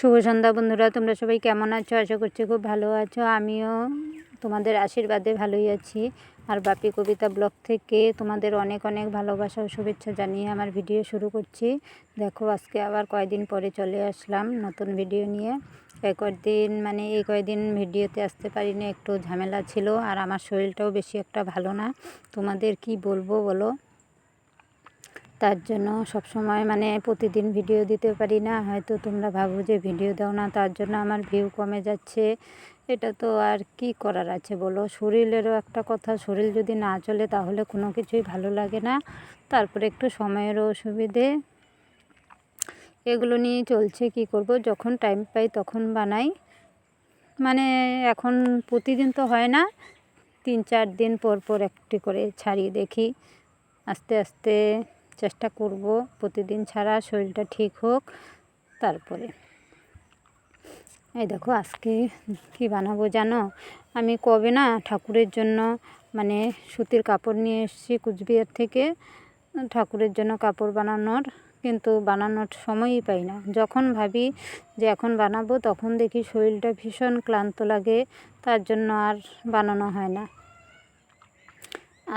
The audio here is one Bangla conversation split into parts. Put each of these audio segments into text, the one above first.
শুভ সন্ধ্যা বন্ধুরা, তোমরা সবাই কেমন আছো? আশা করছি খুব ভালো আছো। আমিও তোমাদের আশীর্বাদে ভালোই আছি। আর বাপি কবিতা ব্লগ থেকে তোমাদের অনেক অনেক ভালোবাসা ও শুভেচ্ছা জানিয়ে আমার ভিডিও শুরু করছি। দেখো, আজকে আবার কয়দিন পরে চলে আসলাম নতুন ভিডিও নিয়ে। এই কয়েকদিন মানে এই কয়েকদিন ভিডিওতে আসতে পারিনি, একটু ঝামেলা ছিল। আর আমার শরীরটাও বেশি একটা ভালো না। তোমাদের কি বলব বলো? তার জন্য সব সময় মানে প্রতিদিন ভিডিও দিতে পারি না। হয়তো তোমরা ভাবো যে ভিডিও দাও না, তার জন্য আমার ভিউ কমে যাচ্ছে। এটা তো আর কি করার আছে বলো? শরীরেরও একটা কথা, শরীর যদি না চলে তাহলে কোনো কিছুই ভালো লাগে না। তারপরে একটু সময়েরও অসুবিধে। এগুলো নিয়ে চলছে কি করব? যখন টাইম পাই তখন বানাই। মানে এখন প্রতিদিন তো হয় না। তিন চার দিন পর পর একটি করে ছাড়িয়ে দেখি। আস্তে আস্তে চেষ্টা করব, প্রতিদিন ছাড়া শরীরটা ঠিক হোক, তারপরে। এই দেখো, আজকে কি বানাবো জানো? আমি কবে না ঠাকুরের জন্য মানে সুতির কাপড় নিয়ে এসেছি কুচবিহার থেকে, ঠাকুরের জন্য কাপড় বানানোর, কিন্তু বানানোর সময়ই পাই না। যখন ভাবি যে এখন বানাবো, তখন দেখি শরীরটা ভীষণ ক্লান্ত লাগে, তার জন্য আর বানানো হয় না।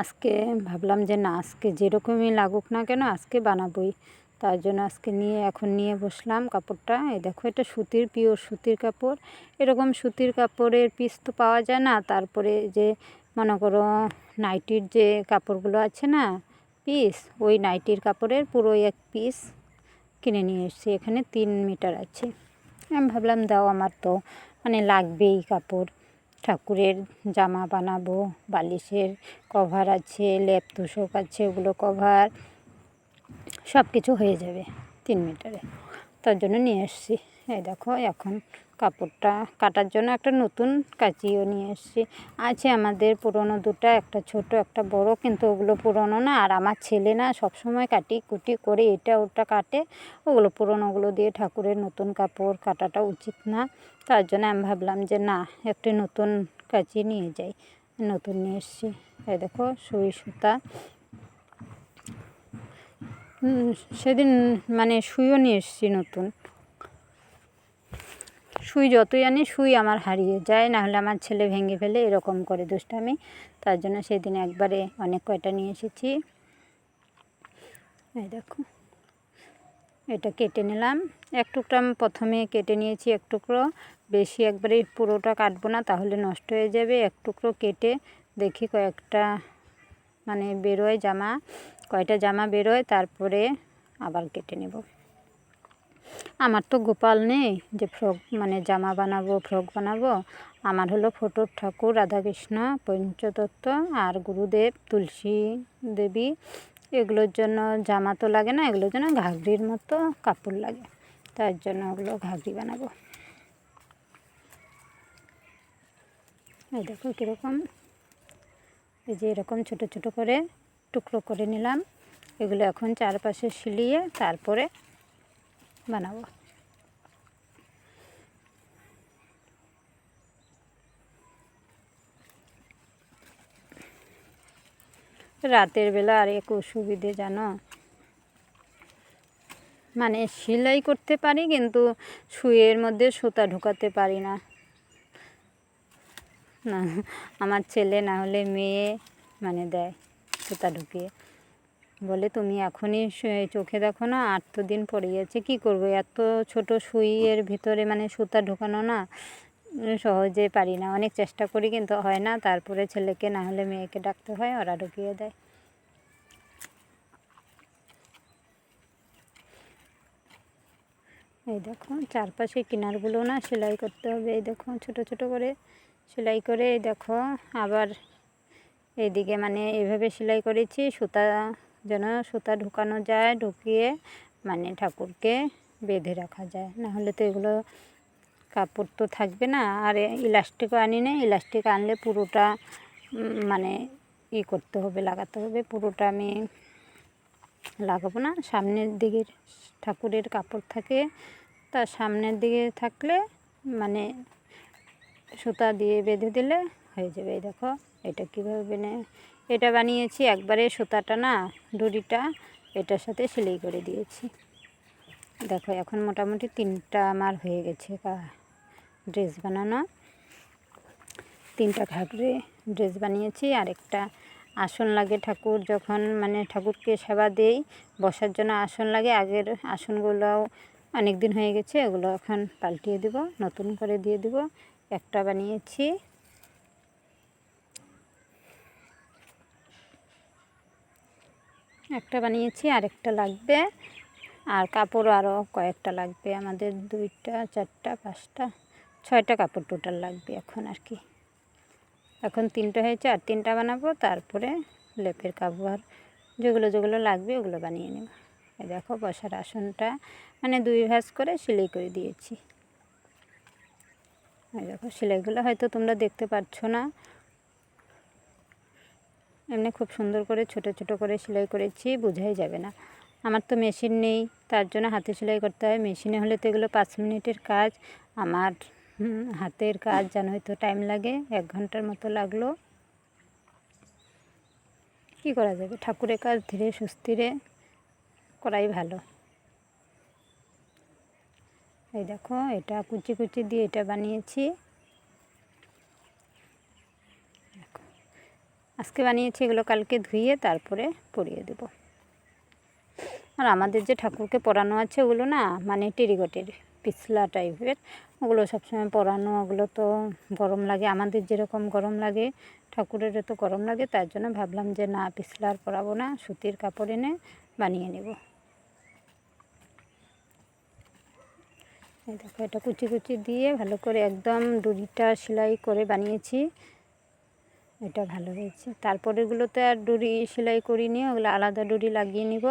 আজকে ভাবলাম যে না, আজকে যেরকমই লাগুক না কেন আজকে বানাবোই। তার জন্য আজকে নিয়ে, এখন নিয়ে বসলাম কাপড়টা। এই দেখো, এটা সুতির, পিওর সুতির কাপড়। এরকম সুতির কাপড়ের পিস তো পাওয়া যায় না। তারপরে যে মনে করো নাইটির যে কাপড়গুলো আছে না পিস ওই নাইটির কাপড়ের পুরো এক পিস কিনে নিয়ে এসেছি। এখানে তিন মিটার আছে। আমি ভাবলাম দাও আমার তো। মানে লাগবেই কাপড়। ঠাকুরের জামা বানাবো, বালিশের কভার আছে, লেপ তোষক আছে, ওগুলো কভার সব কিছু হয়ে যাবে তিন মিটারে তার জন্য নিয়ে এসছি এই দেখো, এখন কাপড়টা কাটার জন্য একটা নতুন কাঁচিও নিয়ে এসছি। আছে আমাদের পুরনো দুটো, একটা ছোট, একটা বড়, কিন্তু ওগুলো পুরনো না। আর আমার ছেলে না সব সময় কাটি কুটি করে এটা ওটা কাটে। ওগুলো পুরনোগুলো দিয়ে ঠাকুরের নতুন কাপড় কাটাটা উচিত না। তার জন্য আমি ভাবলাম যে না, একটি নতুন কাঁচি নিয়ে যাই। নতুন নিয়ে এসছি। এই দেখো, সুই সুতা। সেদিন মানে সুইও নিয়ে এসেছি নতুন। সুই যতই আনি সুই আমার হারিয়ে যায় না হলে আমার ছেলে ভেঙে ফেলে এরকম করে দুষ্টামি। তার জন্য সেদিন একবারে অনেক কয়টা নিয়ে এসেছি। এই দেখো, এটা কেটে নিলাম। এক টুকরো আমি প্রথমে কেটে নিয়েছি এক টুকরো। বেশি একবারে পুরোটা কাটবো না, তাহলে নষ্ট হয়ে যাবে। এক টুকরো কেটে দেখি কয়েকটা মানে বেরোয় জামা, কয়টা জামা বেরোয়, তারপরে আবার কেটে নেব। আমার তো গোপাল নেই যে ফ্রক মানে জামা বানাবো, ফ্রক বানাবো। আমার হলো ফটোর ঠাকুর রাধাকৃষ্ণ, পঞ্চতত্ত্ব আর গুরুদেব, তুলসী দেবী। এগুলোর জন্য জামা তো লাগে না, এগুলোর জন্য ঘাগরির মতো কাপড় লাগে। তার জন্য ওগুলো ঘাগরি বানাবো। এই দেখো কীরকম। এই যে এরকম ছোট ছোট করে টুকরো করে নিলাম। এগুলো এখন চারপাশে সিলিয়ে তারপরে বানাবো। রাতের বেলা আর এক অসুবিধে জানো? মানে সেলাই করতে পারি কিন্তু শুয়ের মধ্যে সুতা ঢুকাতে পারি না। না, আমার ছেলে না হলে মেয়ে মানে দেয় সুতা ঢুকিয়ে। বলে, তুমি এখনই চোখে দেখো না আট তো দিন পরে গেছে, কী করব? এত ছোট সুইয়ের ভিতরে মানে সুতা ঢোকানো না সহজে পারি না। অনেক চেষ্টা করি, কিন্তু হয় না। তারপরে ছেলেকে, না হলে মেয়েকে ডাকতে হয়, ওরা ঢুকিয়ে দেয়। এই দেখো, চারপাশে কিনারগুলো না সেলাই করতে হবে। এই দেখো, ছোট ছোট করে সেলাই করে, এই দেখো, আবার এইদিকে মানে এভাবে সেলাই করেছি, সুতা যেন সুতা ঢুকানো যায়, ঢুকিয়ে মানে ঠাকুরকে বেঁধে রাখা যায়। না হলে তো এগুলো কাপড় তো থাকবে না। আর ইলাস্টিকও আনি না, ইলাস্টিক আনলে পুরোটা মানে ই করতে হবে, লাগাতে হবে। পুরোটা আমি লাগাবো না। সামনের দিকের ঠাকুরের কাপড় থাকে, তার সামনের দিকে থাকলে মানে সুতা দিয়ে বেঁধে দিলে হয়ে যাবে। এই দেখো, এটা কীভাবে বেনে এটা বানিয়েছি, একবারে সুতাটা না ডুরিটা এটার সাথে সেলাই করে দিয়েছি। দেখো, এখন মোটামুটি তিনটা আমার হয়ে গেছে ড্রেস বানানো। তিনটা ঘাগরে ড্রেস বানিয়েছি, আর একটা আসন লাগে ঠাকুর, যখন মানে ঠাকুরকে সেবা দেই, বসার জন্য আসন লাগে, আগের আসনগুলোও অনেক দিন হয়ে গেছে, ওগুলো এখন পাল্টিয়ে দেব, নতুন করে দিয়ে দেব। একটা বানিয়েছি একটা বানিয়েছি, আরেকটা লাগবে। আর কাপড় আরও কয়েকটা লাগবে, আমাদের দুইটা, চারটা, পাঁচটা, ছয়টা কাপড় টোটাল লাগবে এখন আর কি। এখন তিনটা হয়েছে, আর তিনটা বানাবো, তারপরে লেপের কাপড় যেগুলো যেগুলো লাগবে ওগুলো বানিয়ে নেব। এই দেখো বসার আসনটা মানে দুই ভাঁজ করে সেলাই করে দিয়েছি। এই দেখো, সেলাইগুলো হয়তো তোমরা দেখতে পাচ্ছ না। এমনি খুব সুন্দর করে, ছোট ছোট করে সেলাই করেছি, বোঝাই যাবে না। আমার তো মেশিন নেই, তার জন্য হাতে সেলাই করতে হয়। মেশিনে হলে তো এগুলো পাঁচ মিনিটের কাজ। আমার হাতের কাজ যেন হয়তো টাইম লাগে, এক ঘণ্টার মতো লাগল। কি করা যাবে? ঠাকুরের কাজ ধীরে, সুস্থিরে করাই ভালো। এই দেখো, এটা কুচি কুচি দিয়ে এটা বানিয়েছি। আজকে বানিয়েছি এগুলো কালকে ধুয়ে তারপরে পরিয়ে দেব। আর আমাদের যে ঠাকুরকে পরানো আছে ওগুলো না মানে টেরিকটের, পিছলা টাইপের, ওগুলো সবসময় পরানো, ওগুলো তো গরম লাগে, আমাদের যেরকম গরম লাগে, ঠাকুরেরও তো গরম লাগে, তার জন্য ভাবলাম যে না, পিছলা আর পরাবো না, সুতির কাপড় এনে বানিয়ে নেব। দেখো, এটা কুচি কুচি দিয়ে ভালো করে একদম ডুরিটা সেলাই করে বানিয়েছি। এটা ভালো হয়েছে। তারপরেগুলোতে আর ডুরি সেলাই করিনি ওগুলো আলাদা ডুরি লাগিয়ে নিব।